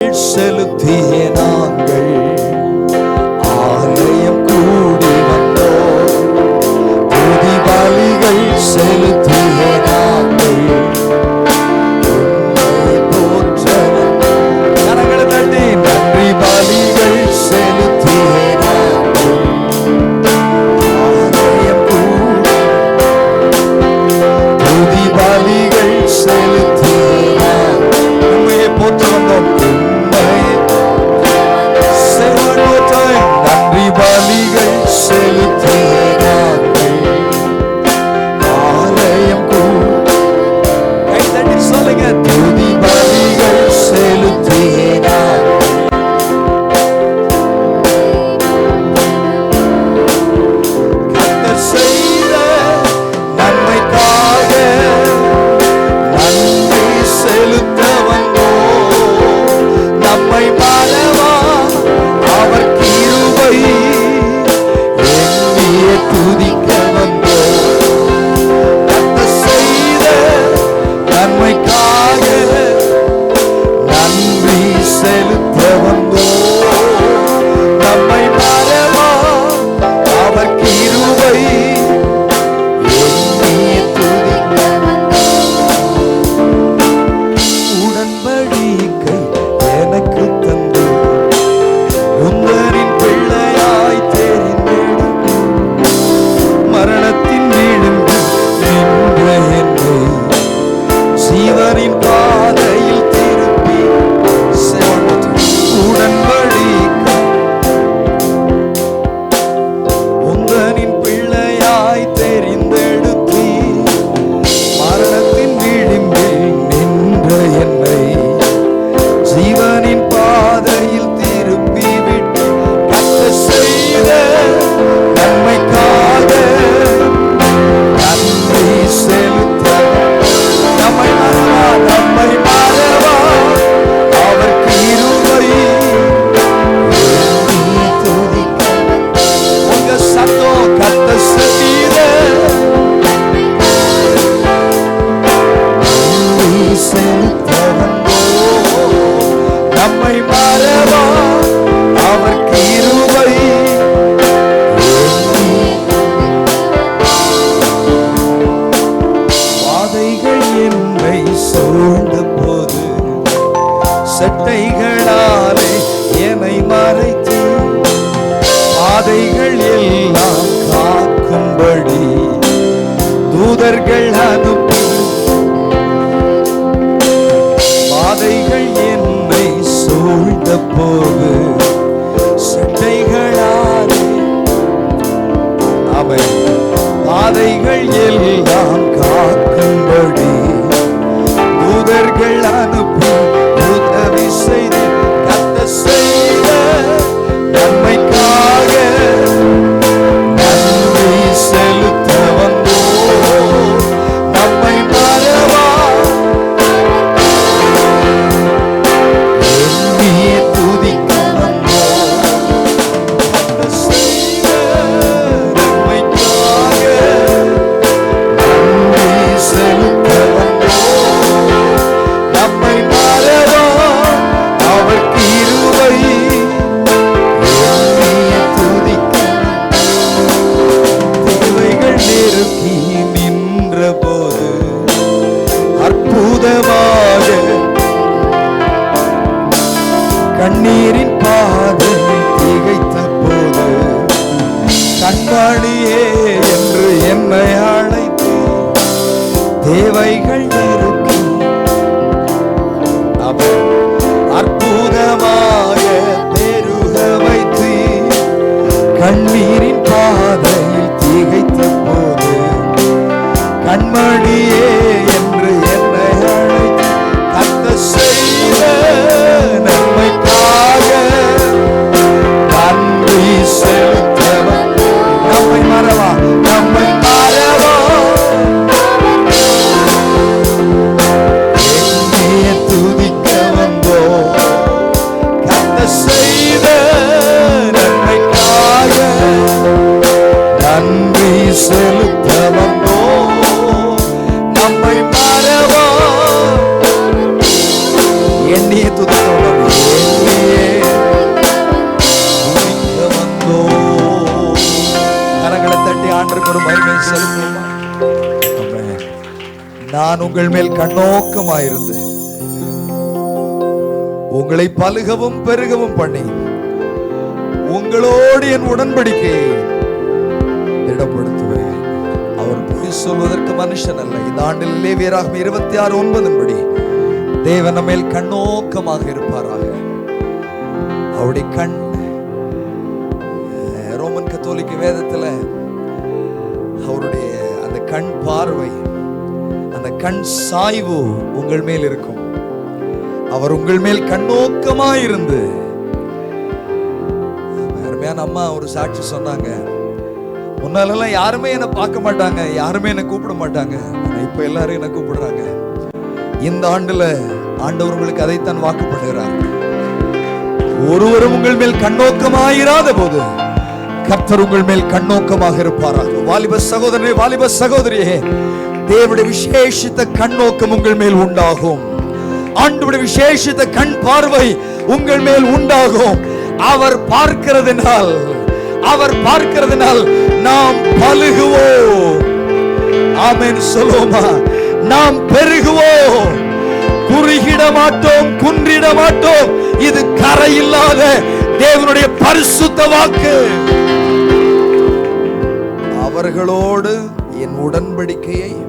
செலுத்திய நாங்கள் ஆலயம் கூடி வந்தோம். செலுத்த நம்மை மறவா அவர் கிருபை பாதைகள் என்னை சூழ்ந்த போது சட்டைகளாலே என்னை மறைத்து பாதைகள் எல்லாம் காக்கும்படி தூதர்கள் அனுப்ப கதைகள் கண்ணீரின் பாதம் திகைத்த போது கண்மணியே என்று என்னை அழைத்து தேவைகள் இருக்கும் அவர் அற்புதமாக நான் உங்கள் மேல் கண்ணோக்கமாயிருந்து உங்களை பலுகவும் பெருகவும் பண்ணி உங்களோடு என் உடன்படிக்கையை திடப்படுத்துவேன். அவர் பொய் சொல்வதற்கு மனுஷன் அல்ல. இந்த ஆண்டில் லேவியராக இருபத்தி ஆறு ஒன்பதின் படி தேவன் மேல் கண்ணோக்கமாக இருப்பாராக. அவருடைய கண் ரோமன் கத்தோலிக்க வேதத்துல அவருடைய அந்த கண் பார்வை அந்த கண் சாய்வு உங்கள் மேல் இருக்கும். அவர் உங்கள் மேல் கண்ணோக்கமாயிருந்து அருமையான அம்மா ஒரு சாட்சி சொன்னாங்க. முன்னாலெல்லாம் யாருமே என்னை பார்க்க மாட்டாங்க யாருமே என்னை கூப்பிட மாட்டாங்க. ஆனால் இப்ப எல்லாரும் என்னை கூப்பிடுறாங்க. இந்த ஆண்டுல ஆண்டவர் உங்களுக்கு அதைத்தான் வாக்குப்படுகிறார் ஒருவரும் உங்கள் மேல் கண்ணோக்கமாயிராத போது கர்த்தர் உங்கள் மேல் கண்ணோக்கமாக இருப்பாராக. வாலிப சகோதரனே வாலிப சகோதரியே தேவனுடைய விசேஷித்த கண்ணோக்கம் உங்கள் மேல் உண்டாகும். ஆண்டுடைய விசேஷித்த கண் பார்வை உங்கள் மேல் உண்டாகும். அவர் பார்க்கிறதுனால் அவர் பார்க்கிறதுனால் நாம் பழுகுவோம். ஆமென் சொல்லுவோமா? நாம் பெருகுவோம். குறுகிட மாட்டோம் குன்றிட மாட்டோம். இது கரையில்லாத தேவனுடைய பரிசுத்த வாக்கு. அவர்களோடு என் உடன்படிக்கையை